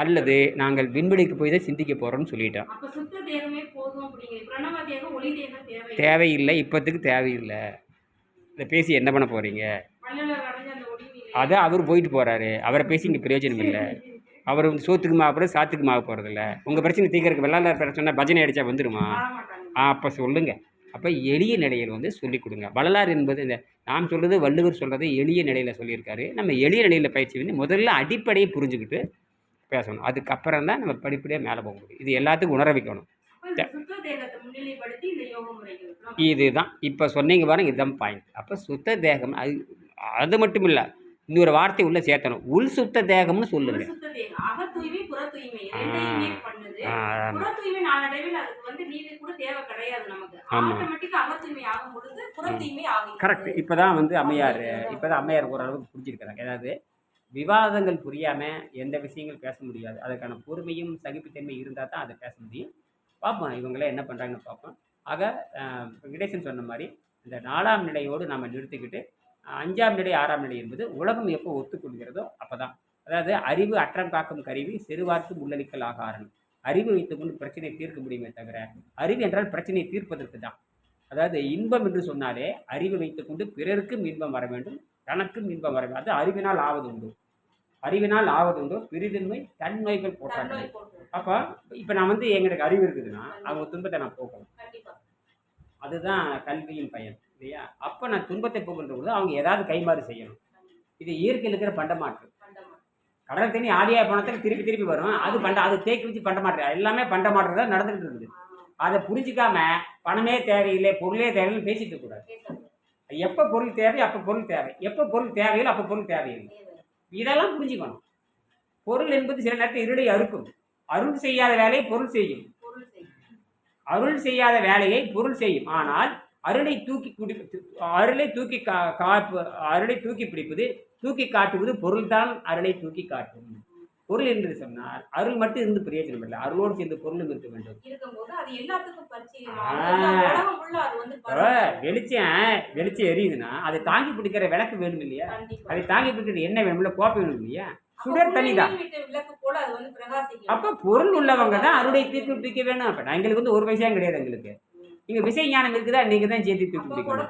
அல்லது நாங்கள் விண்வெளிக்கு போய் தான் சிந்திக்க போகிறோம்னு சொல்லிட்டோம். தேவையில்லை. இப்போத்துக்கு தேவையில்லை. இதை பேசி என்ன பண்ண போகிறீங்க அதை அவர் போயிட்டு போகிறாரு அவரை பேசி இங்கே பிரயோஜனம் இல்லை. அவர் வந்து சோத்துக்கு போகிறது சாத்துக்கு மாக போகிறதில்ல உங்கள் பிரச்சனை தீர்க்கறதுக்கு வெள்ளாளர் பிரச்சனை பஜனை அடித்தா மாட்டாங்க ஆ அப்போ சொல்லுங்க. அப்போ எளிய நிலையில் வந்து சொல்லிக் கொடுங்க. வள்ளலார் என்பது இந்த நாம் சொல்கிறது வள்ளுவர் சொல்கிறது எளிய நிலையில் சொல்லியிருக்காரு. நம்ம எளிய நிலையில் பயிற்சி பண்ணி முதல்ல அடிப்படையை புரிஞ்சுக்கிட்டு பேசணும். அதுக்கப்புறம் தான் நம்ம படிப்படியாக மேலே போக முடியும். இது எல்லாத்துக்கும் உணர வைக்கணும். இதுதான். இப்போ சொன்னீங்க பாருங்க இதுதான் பாயிண்ட் அப்போ சுத்த தேகம் அது அது மட்டும் இல்லை இன்னொரு வார்த்தை உள்ள சேர்த்தணும். உள் சுத்த தேகம்னு சொல்லுங்க. கரெக்ட் இப்போ தான் வந்து அம்மையார் இப்போ தான் அம்மையார் ஓரளவுக்கு புரிஞ்சிருக்கிறாங்க. அதாவது விவாதங்கள் புரியாமல் எந்த விஷயங்கள் பேச முடியாது. அதற்கான பொறுமையும் சகிப்புத்தன்மை இருந்தால் தான் அதை பேச முடியும். பார்ப்போம் இவங்களே என்ன பண்ணுறாங்கன்னு பார்ப்போம். ஆக அஹ், வெங்கடேசன் சொன்ன மாதிரி இந்த நாலாம் நிலையோடு நம்ம நிறுத்திக்கிட்டு அஞ்சாம் நிலை ஆறாம் நிலை என்பது உலகம் எப்போ ஒத்துக்கொள்கிறதோ அப்போ தான் அதாவது அறிவு அற்றம் காக்கும் கருவி செருவார்த்து உள்ளளிக்கல் ஆகாரம் அறிவு வைத்துக்கொண்டு பிரச்சனையை தீர்க்க முடியுமே தவிர அறிவு என்றால் பிரச்சனையை தீர்ப்பதற்கு தான். அதாவது இன்பம் என்று சொன்னாலே அறிவு வைத்துக்கொண்டு பிறருக்கும் இன்பம் வர வேண்டும். தனக்கும் இன்பம் வர வேண்டும் அது அறிவினால் ஆவது உண்டு அறிவினால் ஆவது உண்டு பிரிதின்மை தன்மைகள் போட்டாங்க அப்போ இப்போ நான் வந்து எங்களுக்கு அறிவு இருக்குதுன்னா அவங்க துன்பத்தை நான் போக்கணும் அதுதான் கல்வியின் பயன் இல்லையா? அப்போ நான் துன்பத்தை போக்குன்ற பொழுது அவங்க ஏதாவது கைமாறு செய்யணும். இது இயற்கையில் இருக்கிற பண்டமாற்று கடல் தண்ணி ஆதியாய பணத்துக்கு திருப்பி திருப்பி வரும். அது பண்ட அது தேக்கி வச்சு பண்டமாற்று எல்லாமே பண்டமாற்று தான் நடந்துகிட்டு இருக்குது. அதை புரிஞ்சிக்காம பணமே தேவையில்லை பொருளே தேவையில்லைன்னு பேசிட்டு கூடாது. எப்போ பொருள் தேவை அப்போ பொருள் தேவை. எப்போ பொருள் தேவையில்லை அப்போ பொருள் தேவையில்லை. இதெல்லாம் புரிஞ்சுக்கணும். பொருள் என்பது சில நேரத்தில் இருளை அறுக்கும். அருள் செய்யாத வேலையை பொருள் செய்யும். பொருள் செய்யும். அருள் செய்யாத வேலையை பொருள் செய்யும். ஆனால் அருளை தூக்கி குடி அருளை தூக்கி கா காப்பு அருளை தூக்கி பிடிப்பது தூக்கி காட்டுவது பொருள்தான் அருளை தூக்கி காட்டும். பொருள் என்று சொன்னால் அருள் மட்டும் இருந்து பிரயோஜனம் இல்லை. அருளோடு சேர்ந்து பொருளும் இருக்க வேண்டும். வெளிச்சம் வெளிச்சம் எரியுதுன்னா அதை தாங்கி பிடிக்கிற விளக்கு வேணும் இல்லையா. அதை தாங்கி பிடிக்கிற எண்ணெய் வேணும்ல கோப்பை வேணும் இல்லையா? சுடர் தான் பிரகாசிக்கும். அப்போ பொருள் உள்ளவங்க தான் அருளை தூக்கி பிடிக்க வேணும். அப்போ எங்களுக்கு வந்து ஒரு விஷயம் கிடையாது எங்களுக்கு. இங்க விஷய ஞானம் இருக்குதா? நீங்க தான் சேர்த்து தூக்கி பிடிக்கணும்